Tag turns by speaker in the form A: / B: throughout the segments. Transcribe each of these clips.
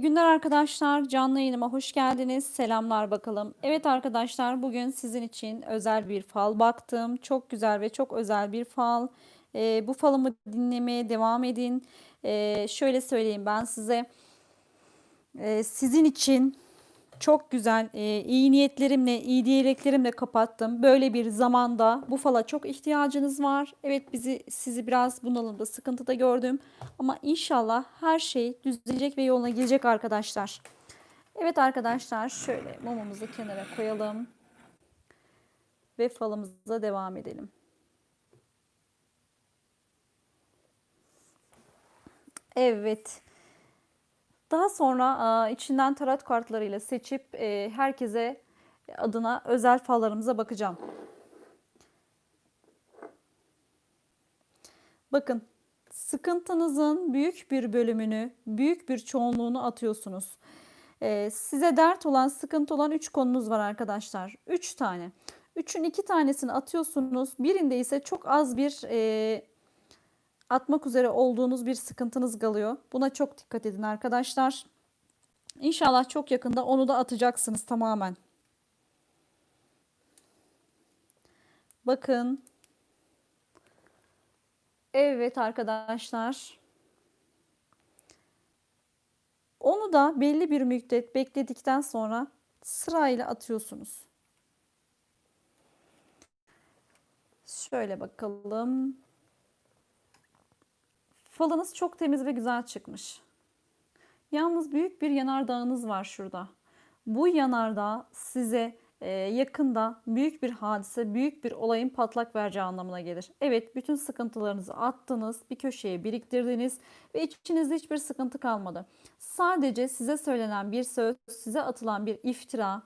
A: Günler arkadaşlar. Canlı yayınıma hoş geldiniz. Selamlar bakalım. Evet arkadaşlar bugün sizin için özel bir fal baktım. Çok güzel ve çok özel bir fal. Ee, bu falımı dinlemeye devam edin. Ee, şöyle söyleyeyim ben size. Ee, sizin için çok güzel, e, iyi niyetlerimle, iyi dileklerimle kapattım. Böyle bir zamanda bu fala çok ihtiyacınız var. Evet bizi sizi biraz bunalımda, sıkıntıda gördüm. Ama inşallah her şey düzelecek ve yoluna girecek arkadaşlar. Evet arkadaşlar şöyle mumumuzu kenara koyalım. Ve falımıza devam edelim. Evet. Daha sonra e, içinden tarot kartlarıyla seçip e, herkese adına özel fallarımıza bakacağım. Bakın sıkıntınızın büyük bir bölümünü, büyük bir çoğunluğunu atıyorsunuz. E, size dert olan, sıkıntı olan 3 konunuz var arkadaşlar. 3 tane. 3'ün 2 tanesini atıyorsunuz. Birinde ise çok az bir atmak üzere olduğunuz bir sıkıntınız kalıyor. Buna çok dikkat edin arkadaşlar. İnşallah çok yakında onu da atacaksınız tamamen. Bakın. Evet arkadaşlar. Onu da belli bir müddet bekledikten sonra sırayla atıyorsunuz. Şöyle bakalım. Falınız çok temiz ve güzel çıkmış. Yalnız büyük bir yanardağınız var şurada. Bu yanardağ size e, yakında büyük bir hadise, büyük bir olayın patlak vereceği anlamına gelir. Evet, bütün sıkıntılarınızı attınız, bir köşeye biriktirdiniz ve içinizde hiçbir sıkıntı kalmadı. Sadece size söylenen bir söz, size atılan bir iftira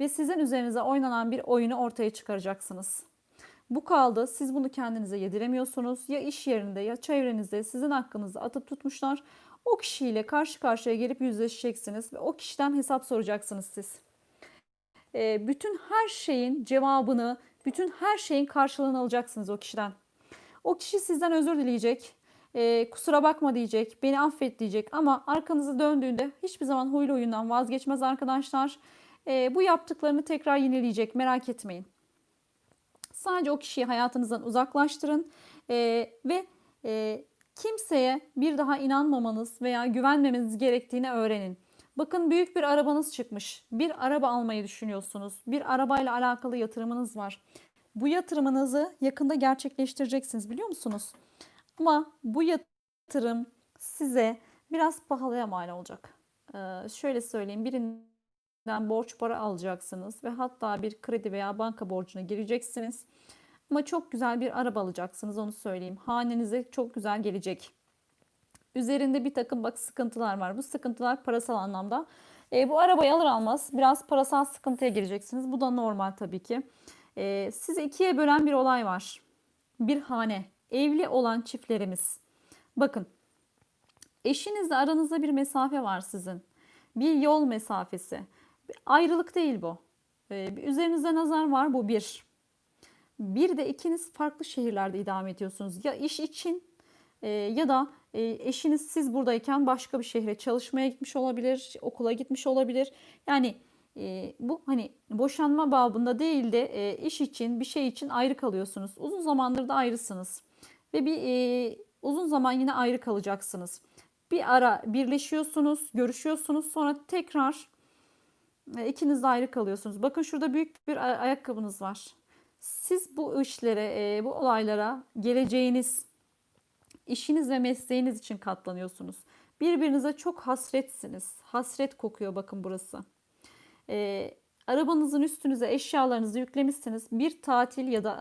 A: ve sizin üzerinize oynanan bir oyunu ortaya çıkaracaksınız. Bu kaldı. Siz bunu kendinize yediremiyorsunuz. Ya iş yerinde ya çevrenizde sizin hakkınızı atıp tutmuşlar. O kişiyle karşı karşıya gelip yüzleşeceksiniz ve o kişiden hesap soracaksınız siz. E, bütün her şeyin cevabını, bütün her şeyin karşılığını alacaksınız o kişiden. O kişi sizden özür dileyecek, e, kusura bakma diyecek, beni affet diyecek ama arkanızı döndüğünde hiçbir zaman huylu oyundan vazgeçmez arkadaşlar. E, bu yaptıklarını tekrar yineleyecek merak etmeyin. Sadece o kişiyi hayatınızdan uzaklaştırın e, ve e, kimseye bir daha inanmamanız veya güvenmemeniz gerektiğini öğrenin. Bakın büyük bir arabanız çıkmış. Bir araba almayı düşünüyorsunuz. Bir arabayla alakalı yatırımınız var. Bu yatırımınızı yakında gerçekleştireceksiniz biliyor musunuz? Ama bu yatırım size biraz pahalıya mal olacak. Ee, şöyle söyleyeyim. Birinden borç para alacaksınız ve hatta bir kredi veya banka borcuna gireceksiniz. Ama çok güzel bir araba alacaksınız onu söyleyeyim. Hanenize çok güzel gelecek. Üzerinde bir takım bak sıkıntılar var. Bu sıkıntılar parasal anlamda. E, bu arabayı alır almaz biraz parasal sıkıntıya gireceksiniz. Bu da normal tabii ki. E, sizi ikiye bölen bir olay var. Bir hane. Evli olan çiftlerimiz. Bakın. Eşinizle aranızda bir mesafe var sizin. Bir yol mesafesi. Ayrılık değil bu. E, üzerinizde nazar var bu bir. Bir de ikiniz farklı şehirlerde idame ediyorsunuz. Ya iş için e, ya da e, eşiniz siz buradayken başka bir şehre çalışmaya gitmiş olabilir, okula gitmiş olabilir. Yani e, bu hani boşanma babında değil de iş için bir şey için ayrı kalıyorsunuz. Uzun zamandır da ayrısınız ve bir uzun zaman yine ayrı kalacaksınız. Bir ara birleşiyorsunuz, görüşüyorsunuz, sonra tekrar e, ikiniz de ayrı kalıyorsunuz. Bakın şurada büyük bir ayakkabınız var. Siz bu işlere, e, bu olaylara geleceğiniz, işiniz ve mesleğiniz için katlanıyorsunuz. Birbirinize çok hasretsiniz. Hasret kokuyor bakın burası. E, arabanızın üstünüze eşyalarınızı yüklemişsiniz. Bir tatil ya da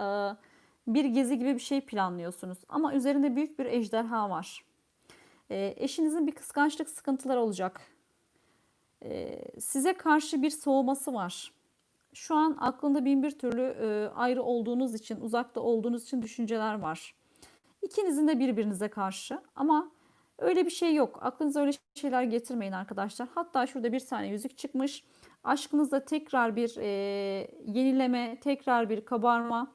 A: e, bir gezi gibi bir şey planlıyorsunuz. Ama üzerinde büyük bir ejderha var. Eşinizin bir kıskançlık sıkıntıları olacak. E, size karşı bir soğuması var şu an aklında bin bir türlü e, ayrı olduğunuz için, uzakta olduğunuz için düşünceler var. İkinizin de birbirinize karşı ama öyle bir şey yok. Aklınıza öyle şeyler getirmeyin arkadaşlar. Hatta şurada bir tane yüzük çıkmış. Aşkınızda tekrar bir e, yenileme, tekrar bir kabarma,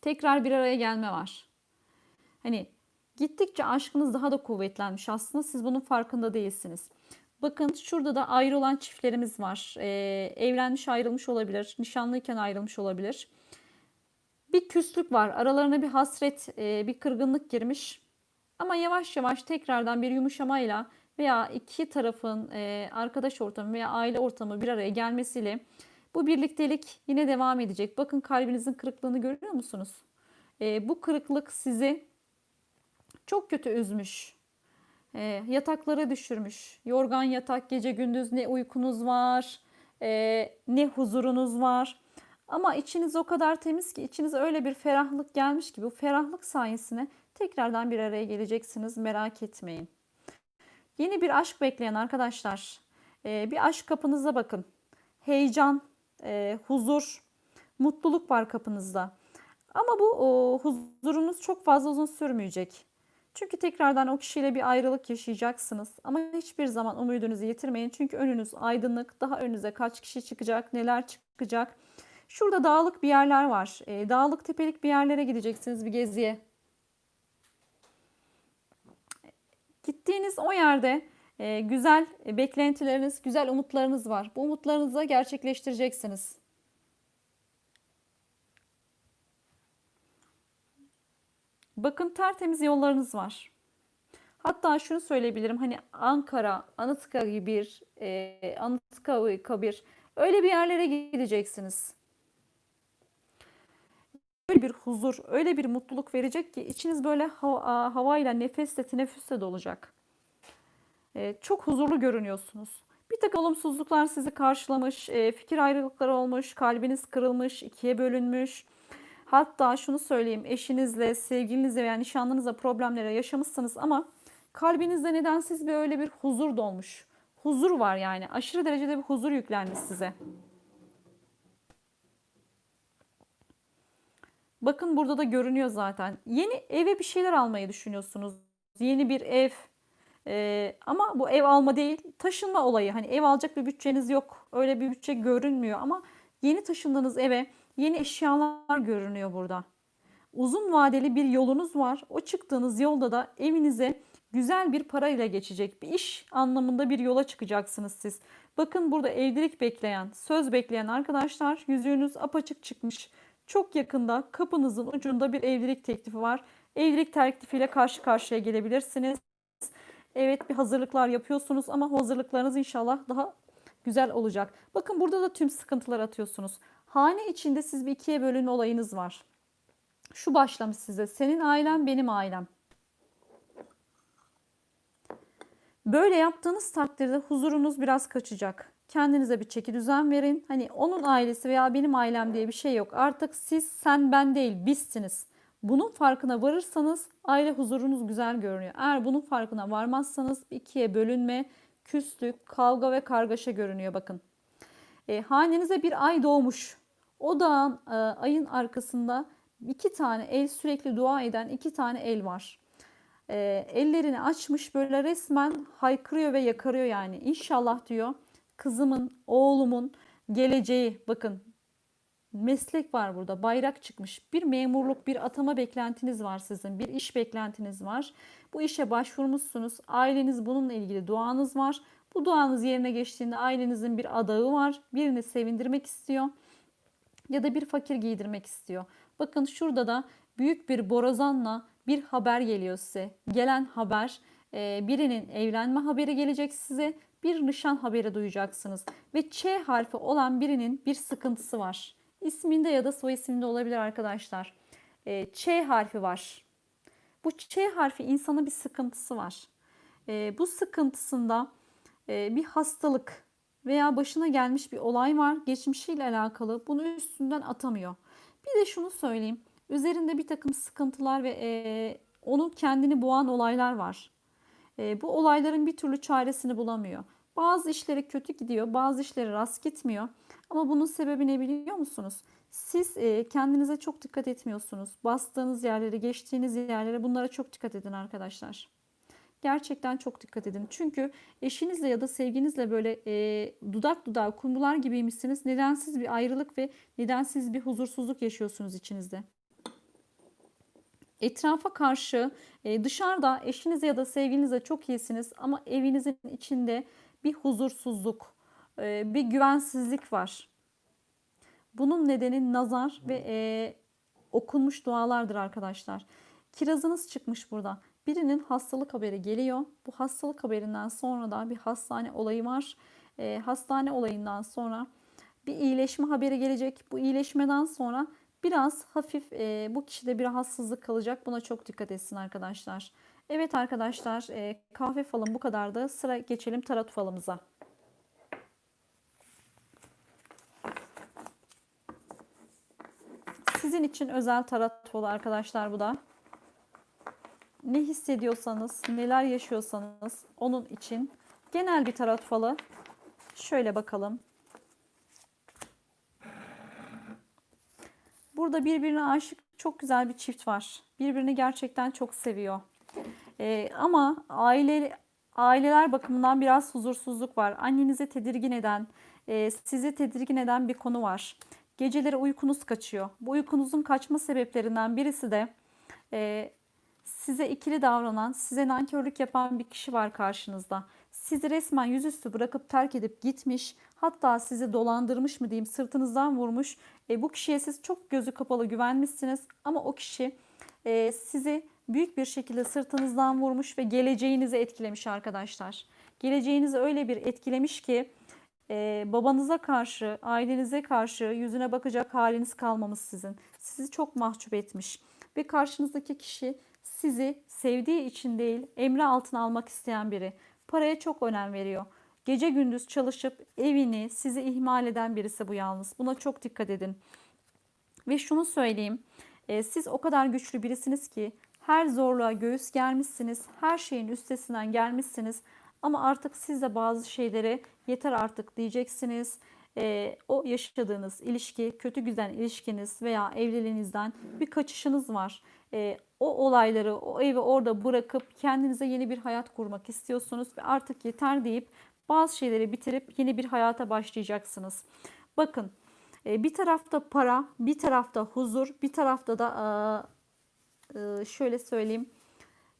A: tekrar bir araya gelme var. Hani gittikçe aşkınız daha da kuvvetlenmiş aslında siz bunun farkında değilsiniz. Bakın şurada da ayrı olan çiftlerimiz var. Ee, evlenmiş ayrılmış olabilir. Nişanlıyken ayrılmış olabilir. Bir küslük var. Aralarına bir hasret, e, bir kırgınlık girmiş. Ama yavaş yavaş tekrardan bir yumuşamayla veya iki tarafın e, arkadaş ortamı veya aile ortamı bir araya gelmesiyle bu birliktelik yine devam edecek. Bakın kalbinizin kırıklığını görüyor musunuz? E, bu kırıklık sizi çok kötü üzmüş. E, yataklara düşürmüş. Yorgan yatak gece gündüz ne uykunuz var, e, ne huzurunuz var. Ama içiniz o kadar temiz ki içinize öyle bir ferahlık gelmiş ki bu ferahlık sayesinde tekrardan bir araya geleceksiniz merak etmeyin. Yeni bir aşk bekleyen arkadaşlar e, bir aşk kapınıza bakın. Heyecan, e, huzur, mutluluk var kapınızda. Ama bu o, huzurunuz çok fazla uzun sürmeyecek. Çünkü tekrardan o kişiyle bir ayrılık yaşayacaksınız. Ama hiçbir zaman umudunuzu yitirmeyin. Çünkü önünüz aydınlık. Daha önünüze kaç kişi çıkacak, neler çıkacak. Şurada dağlık bir yerler var. E, dağlık tepelik bir yerlere gideceksiniz bir geziye. Gittiğiniz o yerde e, güzel beklentileriniz, güzel umutlarınız var. Bu umutlarınızı gerçekleştireceksiniz. Bakın tertemiz yollarınız var. Hatta şunu söyleyebilirim. Hani Ankara, Anıtkabir, e, Anıtkabir öyle bir yerlere gideceksiniz. Öyle bir huzur, öyle bir mutluluk verecek ki içiniz böyle hava, havayla, nefesle, teneffüsle dolacak. E, çok huzurlu görünüyorsunuz. Bir takım olumsuzluklar sizi karşılamış, e, fikir ayrılıkları olmuş, kalbiniz kırılmış, ikiye bölünmüş. Hatta şunu söyleyeyim eşinizle, sevgilinizle veya nişanlınızla problemlere yaşamışsınız ama kalbinizde nedensiz bir öyle bir huzur dolmuş. Huzur var yani aşırı derecede bir huzur yüklenmiş size. Bakın burada da görünüyor zaten. Yeni eve bir şeyler almayı düşünüyorsunuz. Yeni bir ev. Ee, ama bu ev alma değil, taşınma olayı. Hani ev alacak bir bütçeniz yok. Öyle bir bütçe görünmüyor ama yeni taşındığınız eve yeni eşyalar görünüyor burada. Uzun vadeli bir yolunuz var. O çıktığınız yolda da evinize güzel bir parayla geçecek bir iş anlamında bir yola çıkacaksınız siz. Bakın burada evlilik bekleyen, söz bekleyen arkadaşlar yüzüğünüz apaçık çıkmış. Çok yakında kapınızın ucunda bir evlilik teklifi var. Evlilik teklifiyle karşı karşıya gelebilirsiniz. Evet bir hazırlıklar yapıyorsunuz ama hazırlıklarınız inşallah daha güzel olacak. Bakın burada da tüm sıkıntılar atıyorsunuz. Hane içinde siz bir ikiye bölünme olayınız var. Şu başlamış size. Senin ailen benim ailem. Böyle yaptığınız takdirde huzurunuz biraz kaçacak. Kendinize bir çeki düzen verin. Hani onun ailesi veya benim ailem diye bir şey yok. Artık siz sen ben değil bizsiniz. Bunun farkına varırsanız aile huzurunuz güzel görünüyor. Eğer bunun farkına varmazsanız ikiye bölünme, küslük, kavga ve kargaşa görünüyor bakın. E, hanenize bir ay doğmuş. O da e, ayın arkasında iki tane el sürekli dua eden iki tane el var. E, ellerini açmış böyle resmen haykırıyor ve yakarıyor yani. İnşallah diyor kızımın, oğlumun geleceği bakın meslek var burada bayrak çıkmış bir memurluk bir atama beklentiniz var sizin bir iş beklentiniz var bu işe başvurmuşsunuz aileniz bununla ilgili duanız var bu duanız yerine geçtiğinde ailenizin bir adağı var birini sevindirmek istiyor ya da bir fakir giydirmek istiyor bakın şurada da büyük bir borazanla bir haber geliyor size gelen haber birinin evlenme haberi gelecek size bir nişan haberi duyacaksınız ve Ç harfi olan birinin bir sıkıntısı var. İsminde ya da soy isminde olabilir arkadaşlar. E, Ç harfi var. Bu Ç harfi insana bir sıkıntısı var. E, bu sıkıntısında e, bir hastalık veya başına gelmiş bir olay var. Geçmişiyle alakalı. Bunu üstünden atamıyor. Bir de şunu söyleyeyim. Üzerinde bir takım sıkıntılar ve e, onu kendini boğan olaylar var. E, bu olayların bir türlü çaresini bulamıyor. Bazı işleri kötü gidiyor, bazı işleri rast gitmiyor. Ama bunun sebebi ne biliyor musunuz? Siz e, kendinize çok dikkat etmiyorsunuz. Bastığınız yerlere, geçtiğiniz yerlere bunlara çok dikkat edin arkadaşlar. Gerçekten çok dikkat edin. Çünkü eşinizle ya da sevginizle böyle e, dudak dudağa kumrular gibiymişsiniz. Nedensiz bir ayrılık ve nedensiz bir huzursuzluk yaşıyorsunuz içinizde etrafa karşı e, dışarıda eşinize ya da sevgilinize çok iyisiniz ama evinizin içinde bir huzursuzluk, e, bir güvensizlik var. Bunun nedeni nazar ve e, okunmuş dualardır arkadaşlar. Kirazınız çıkmış burada. Birinin hastalık haberi geliyor. Bu hastalık haberinden sonra da bir hastane olayı var. E, hastane olayından sonra bir iyileşme haberi gelecek. Bu iyileşmeden sonra biraz hafif e, bu kişide bir rahatsızlık kalacak. Buna çok dikkat etsin arkadaşlar. Evet arkadaşlar e, kahve falım bu kadardı. Sıra geçelim tarot falımıza. Sizin için özel tarot falı arkadaşlar bu da. Ne hissediyorsanız, neler yaşıyorsanız onun için genel bir tarot falı. Şöyle bakalım. Burada birbirine aşık çok güzel bir çift var. Birbirini gerçekten çok seviyor. Ee, ama aile aileler bakımından biraz huzursuzluk var. Annenizi tedirgin eden, e, sizi tedirgin eden bir konu var. Geceleri uykunuz kaçıyor. Bu uykunuzun kaçma sebeplerinden birisi de e, size ikili davranan, size nankörlük yapan bir kişi var karşınızda. Sizi resmen yüzüstü bırakıp terk edip gitmiş, hatta sizi dolandırmış mı diyeyim, sırtınızdan vurmuş. E, bu kişiye siz çok gözü kapalı güvenmişsiniz ama o kişi e, sizi büyük bir şekilde sırtınızdan vurmuş ve geleceğinizi etkilemiş arkadaşlar. Geleceğinizi öyle bir etkilemiş ki e, babanıza karşı, ailenize karşı yüzüne bakacak haliniz kalmamış sizin. Sizi çok mahcup etmiş ve karşınızdaki kişi sizi sevdiği için değil, emri altına almak isteyen biri. Paraya çok önem veriyor. Gece gündüz çalışıp evini, sizi ihmal eden birisi bu yalnız. Buna çok dikkat edin. Ve şunu söyleyeyim. e, Siz o kadar güçlü birisiniz ki her zorluğa göğüs germişsiniz. Her şeyin üstesinden gelmişsiniz. Ama artık siz de bazı şeylere yeter artık diyeceksiniz. E, o yaşadığınız ilişki, kötü giden ilişkiniz veya evliliğinizden bir kaçışınız var. E, o olayları, o evi orada bırakıp kendinize yeni bir hayat kurmak istiyorsunuz ve artık yeter deyip bazı şeyleri bitirip yeni bir hayata başlayacaksınız. Bakın e, bir tarafta para, bir tarafta huzur, bir tarafta da e, şöyle söyleyeyim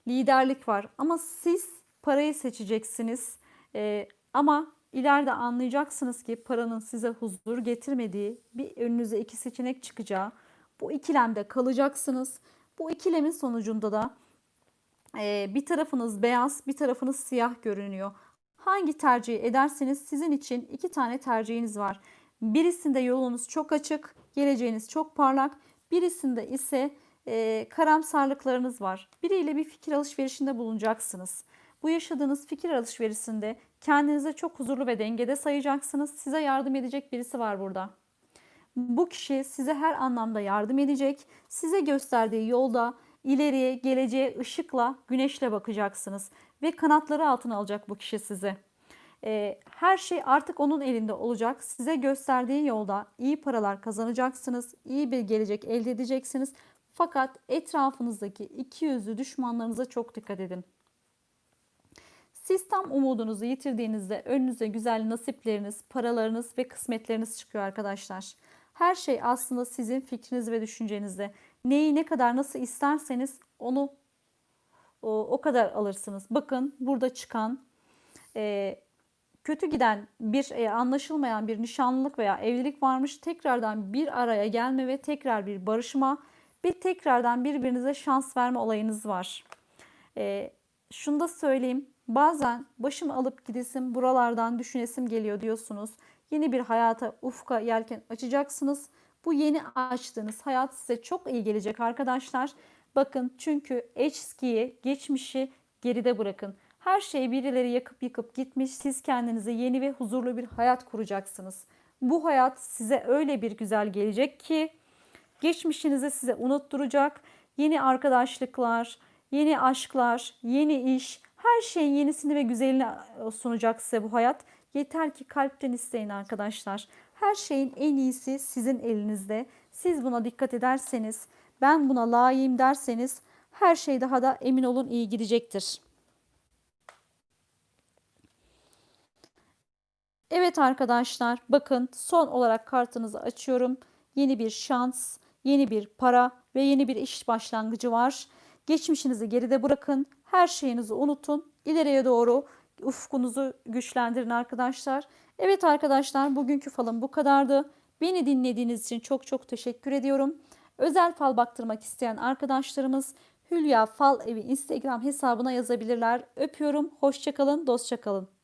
A: liderlik var. Ama siz parayı seçeceksiniz. E, ama ileride anlayacaksınız ki paranın size huzur getirmediği bir önünüze iki seçenek çıkacağı. Bu ikilemde kalacaksınız. Bu ikilemin sonucunda da e, bir tarafınız beyaz, bir tarafınız siyah görünüyor. Hangi tercihi ederseniz sizin için iki tane tercihiniz var. Birisinde yolunuz çok açık, geleceğiniz çok parlak. Birisinde ise e, karamsarlıklarınız var. Biriyle bir fikir alışverişinde bulunacaksınız. Bu yaşadığınız fikir alışverişinde kendinize çok huzurlu ve dengede sayacaksınız. Size yardım edecek birisi var burada. Bu kişi size her anlamda yardım edecek. Size gösterdiği yolda ileriye, geleceğe ışıkla, güneşle bakacaksınız. Ve kanatları altına alacak bu kişi sizi. Ee, her şey artık onun elinde olacak. Size gösterdiği yolda iyi paralar kazanacaksınız. iyi bir gelecek elde edeceksiniz. Fakat etrafınızdaki iki yüzlü düşmanlarınıza çok dikkat edin. Siz tam umudunuzu yitirdiğinizde önünüze güzel nasipleriniz, paralarınız ve kısmetleriniz çıkıyor arkadaşlar. Her şey aslında sizin fikriniz ve düşüncenizde. Neyi ne kadar nasıl isterseniz onu o, o kadar alırsınız. Bakın burada çıkan e, kötü giden bir e, anlaşılmayan bir nişanlılık veya evlilik varmış. Tekrardan bir araya gelme ve tekrar bir barışma bir tekrardan birbirinize şans verme olayınız var. E, şunu da söyleyeyim. Bazen başımı alıp gidesim buralardan düşünesim geliyor diyorsunuz. Yeni bir hayata ufka yelken açacaksınız. Bu yeni açtığınız hayat size çok iyi gelecek arkadaşlar. Bakın çünkü eskiyi, geçmişi geride bırakın. Her şeyi birileri yakıp yıkıp gitmiş. Siz kendinize yeni ve huzurlu bir hayat kuracaksınız. Bu hayat size öyle bir güzel gelecek ki geçmişinizi size unutturacak. Yeni arkadaşlıklar, yeni aşklar, yeni iş, her şeyin yenisini ve güzelini sunacak size bu hayat. Yeter ki kalpten isteyin arkadaşlar. Her şeyin en iyisi sizin elinizde. Siz buna dikkat ederseniz, ben buna layığım derseniz her şey daha da emin olun iyi gidecektir. Evet arkadaşlar bakın son olarak kartınızı açıyorum. Yeni bir şans, yeni bir para ve yeni bir iş başlangıcı var. Geçmişinizi geride bırakın. Her şeyinizi unutun. İleriye doğru ufkunuzu güçlendirin arkadaşlar. Evet arkadaşlar bugünkü falım bu kadardı. Beni dinlediğiniz için çok çok teşekkür ediyorum. Özel fal baktırmak isteyen arkadaşlarımız Hülya Fal Evi Instagram hesabına yazabilirler. Öpüyorum. Hoşçakalın, dostça kalın.